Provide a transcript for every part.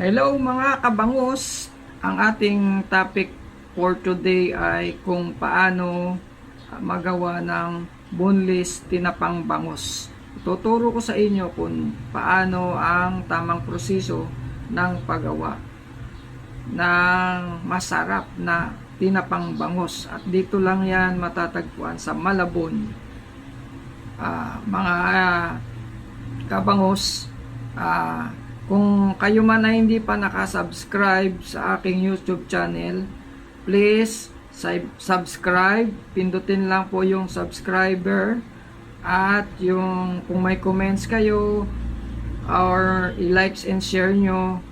Hello mga kabangus! Ang ating topic for today ay kung paano magawa ng boneless tinapang bangus. Tuturo ko sa inyo kung paano ang tamang proseso ng paggawa ng masarap na tinapang bangus. At dito lang yan matatagpuan sa Malabon. Ah, mga ah, kabangus, ah, kung kayo man ay hindi pa nakasubscribe sa aking YouTube channel, please sub- subscribe. Pindutin lang po yung subscriber at yung kung may comments kayo or i-likes and share nyo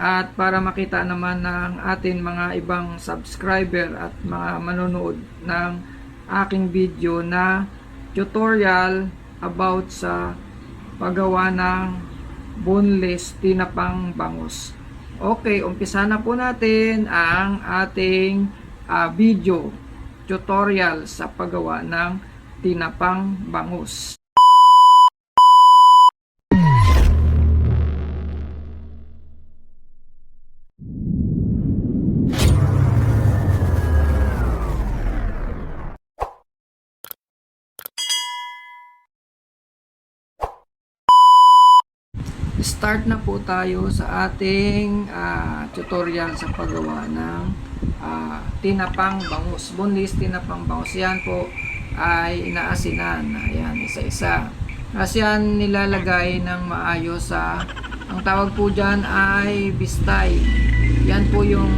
at para makita naman ng atin mga ibang subscriber at mga manonood ng aking video na tutorial about sa paggawa ng boneless tinapang bangus. Okay, umpisa na po natin ang ating ah, video tutorial sa paggawa ng tinapang bangus. Start na po tayo sa ating ah, tutorial sa paggawa ng ah, tinapang bangus. Boneless tinapang bangus. Yan po ay inaasinan. Ayan, isa-isa. Kasi yan nilalagay ng maayos sa ang tawag po dyan ay bistay. Yan po yung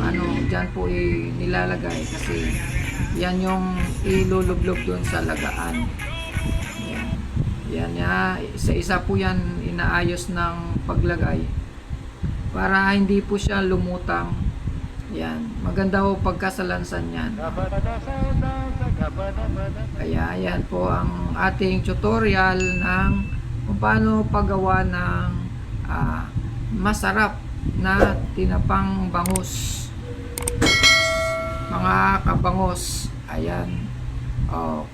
ano, dyan po nilalagay kasi yan yung ilulublog doon sa lagaan. Yan. Ya, isa-isa po yan inaayos ng paglagay para hindi po siya lumutang. Yan, maganda po pagkasalansan yan. Kaya yan po ang ating tutorial ng kung paano paggawa ng ah, masarap na tinapang bangus. Mga kabangos. Ayan. Oh,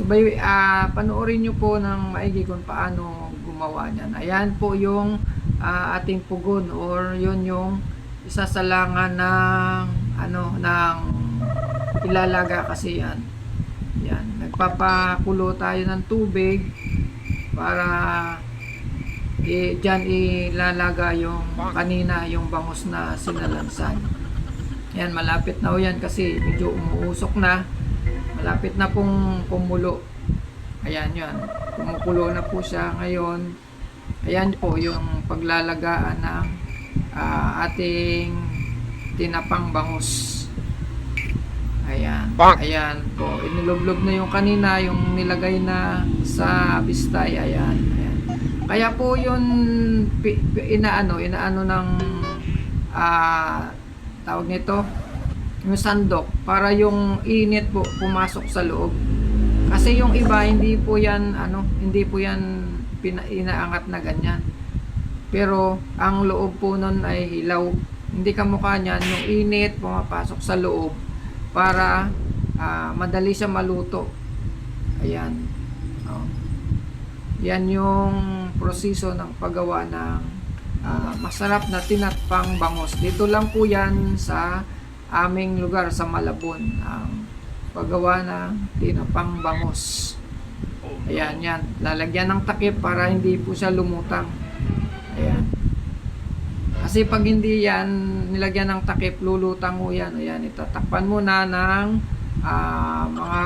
So, bay, ah, panoorin nyo po ng maigi kung paano gumawa niyan. Ayan po yung ah, ating pugon or yun yung isasalangan ng ano ng ilalaga kasi yan. Yan, nagpapakulo tayo ng tubig para eh, dyan ilalaga yung kanina yung bangus na sinalansan. Yan, malapit na ho yan kasi medyo umuusok na malapit na pong kumulo. Ayan yan kumukulo na po siya ngayon. Ayan po yung paglalagaan ng ah, ating tinapang bangus. Ayan. Ayan po. Inilublob na yung kanina yung nilagay na sa bistay. Ayan, ayan. kaya po yun inaano inaano ng ah, tawag nito yung sandok para yung init po pumasok sa loob. Kasi yung iba hindi po yan ano, hindi po yan pina, inaangat na ganyan. Pero ang loob po nun ay hilaw. Hindi kamukha niyan yung init pumapasok sa loob para ah, madali siya maluto. Ayan. Oh. Yan yung proseso ng paggawa ng ah, masarap na tinatpang bangos. Dito lang po yan sa aming lugar sa Malabon ang paggawa ng tinapang bangos. Ayan, yan. Lalagyan ng takip para hindi po siya lumutang. Ayan. Kasi pag hindi yan, nilagyan ng takip, lulutang mo yan. Ayan, itatakpan mo na ng ah, mga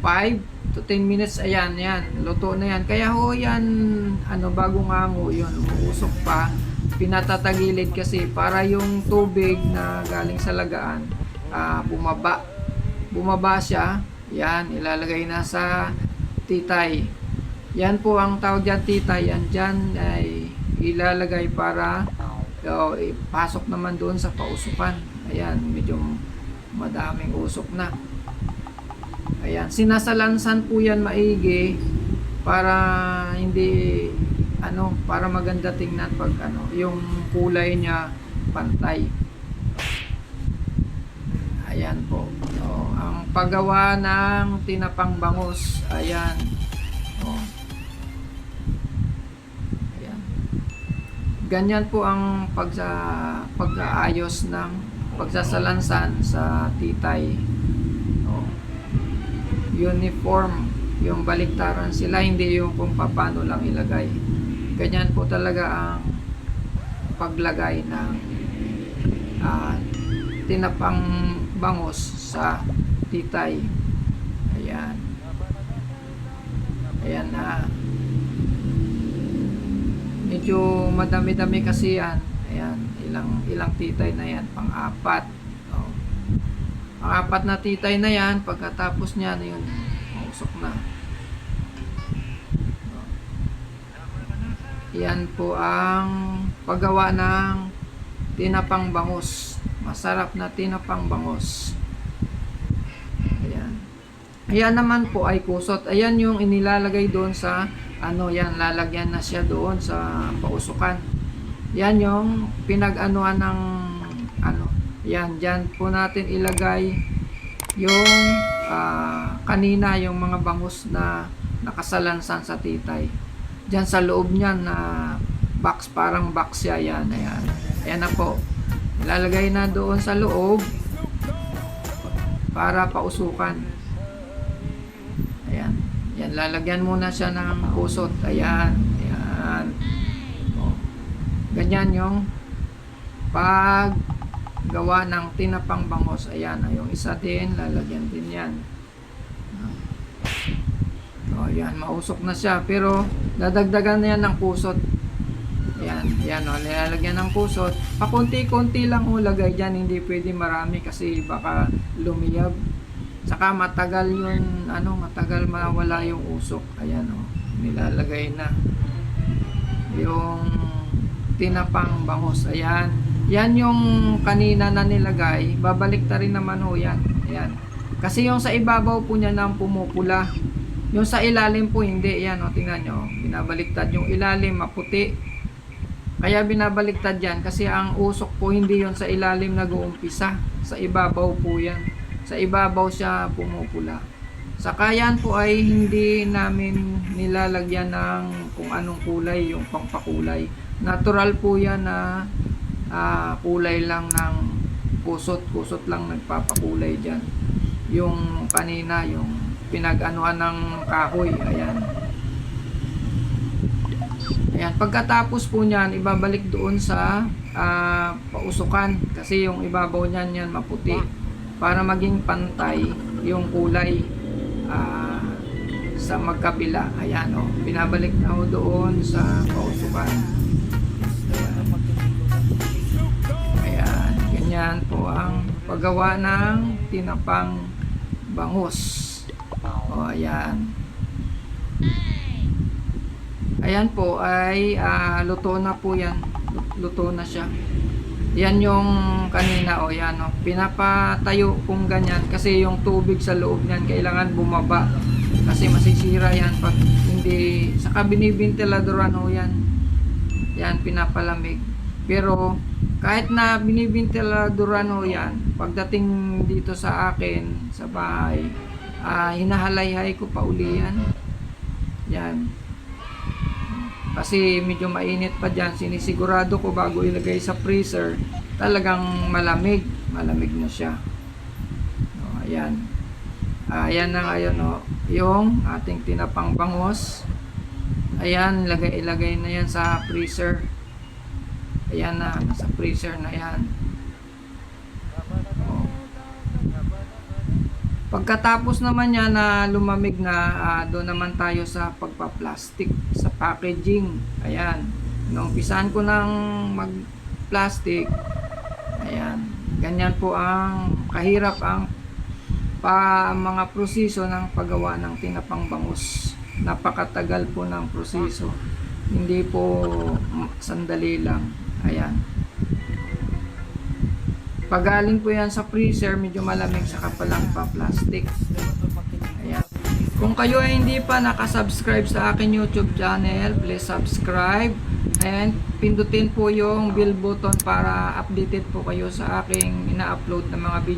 5 to 10 minutes. Ayan, yan. Luto na yan. Kaya ho yan, ano, bagong hango yun. Umuusok pa pinatatagilid kasi para yung tubig na galing sa lagaan ah, bumaba. Bumaba siya yan ilalagay na sa titay. Yan po ang tawag dyan titay. Yan dyan ay ilalagay para o, ipasok naman doon sa pausukan. Ayan medyo madaming usok na. Ayan sinasalansan po yan maigi para hindi ano para maganda tingnan pag ano yung kulay niya pantay ayan po so, ang paggawa ng tinapang bangus ayan oh. ayan ganyan po ang pagsa, pag-aayos ng pagsasalansan sa titay. O, uniform, yung baliktaran sila, hindi yung kung paano lang ilagay. Ganyan po talaga ang paglagay ng ah, tinapang bangos sa titay. Ayan. Ayan na. Medyo madami-dami kasi yan. Ayan, ilang ilang titay na yan, pang-apat. Oh. Pang-apat na titay na yan, pagkatapos niyan, yun, mausok na. Yan po ang paggawa ng tinapang bangus. Masarap na tinapang bangus. Ayan. Ayan naman po ay kusot. Ayan yung inilalagay doon sa ano yan, lalagyan na siya doon sa pausukan. Yan yung pinag-anuan ng ano. Yan, dyan po natin ilagay yung ah, kanina yung mga bangus na nakasalansan sa titay. Dyan sa loob niyan na box, parang box siya yan. Ayan. Ayan na po. Ilalagay na doon sa loob para pausukan. Ayan. Yan, lalagyan muna siya ng kusot. Ayan. Ayan. O. Ganyan yung pag gawa ng tinapang bangos. Ayan. Yung isa din, lalagyan din yan. Ayan. Mausok na siya. Pero, dadagdagan na yan ng kusot. Ayan. Ayan o. Nilalagyan ng kusot. Pakunti-kunti lang ulagay dyan. Hindi pwede marami kasi baka lumiyab. Saka matagal yun, ano, matagal mawala yung usok. Ayan o, nilalagay na. Yung tinapang bangus. Ayan. Yan yung kanina na nilagay. Babalik ta rin naman ho yan. Ayan. Kasi yung sa ibabaw po niya nang pumupula. Yung sa ilalim po hindi. Ayan o, tingnan nyo. Binabaliktad yung ilalim, maputi. Kaya binabaliktad yan kasi ang usok po hindi yon sa ilalim nag-uumpisa. Sa ibabaw po yan sa ibabaw siya pumupula. Sa kayan po ay hindi namin nilalagyan ng kung anong kulay, yung pangpakulay. Natural po yan na ah, kulay lang ng kusot, kusot lang nagpapakulay dyan. Yung kanina, yung pinag-anuan ng kahoy, ayan. Ayan, pagkatapos po niyan, ibabalik doon sa ah, pausukan kasi yung ibabaw niyan yan maputi para maging pantay yung kulay ah, sa magkabila. Ayan o, binabalik na ho doon sa pausukan. Ayan. Ayan, ganyan po ang paggawa ng tinapang bangus. O, ayan. Ayan po ay ah, luto na po yan. Luto na siya. Yan yung kanina o yan o. Pinapatayo kung ganyan kasi yung tubig sa loob niyan kailangan bumaba. Kasi masisira yan pag hindi saka binibintiladoran o yan. Yan pinapalamig. Pero kahit na binibintiladoran o yan, pagdating dito sa akin sa bahay, ah hinahalay-hay ko pa uli yan. Yan. Kasi medyo mainit pa dyan. Sinisigurado ko bago ilagay sa freezer, talagang malamig. Malamig na siya. O, ayan. Ah, ayan na ngayon o. Yung ating tinapang bangos. Ayan, ilagay-ilagay na yan sa freezer. Ayan na, nasa freezer na yan. O. Pagkatapos naman niya na lumamig na, ah, doon naman tayo sa pagpa-plastic, sa packaging. Ayan. Naumpisahan ko ng mag-plastic. Ayan. Ganyan po ang kahirap ang pa mga proseso ng paggawa ng tinapang bangus. Napakatagal po ng proseso. Hindi po sandali lang. Ayan. Pagaling po yan sa freezer, medyo malamig sa kapalang pa plastic. Ayan. Kung kayo ay hindi pa nakasubscribe sa akin YouTube channel, please subscribe and pindutin po yung bell button para updated po kayo sa aking ina-upload na mga video.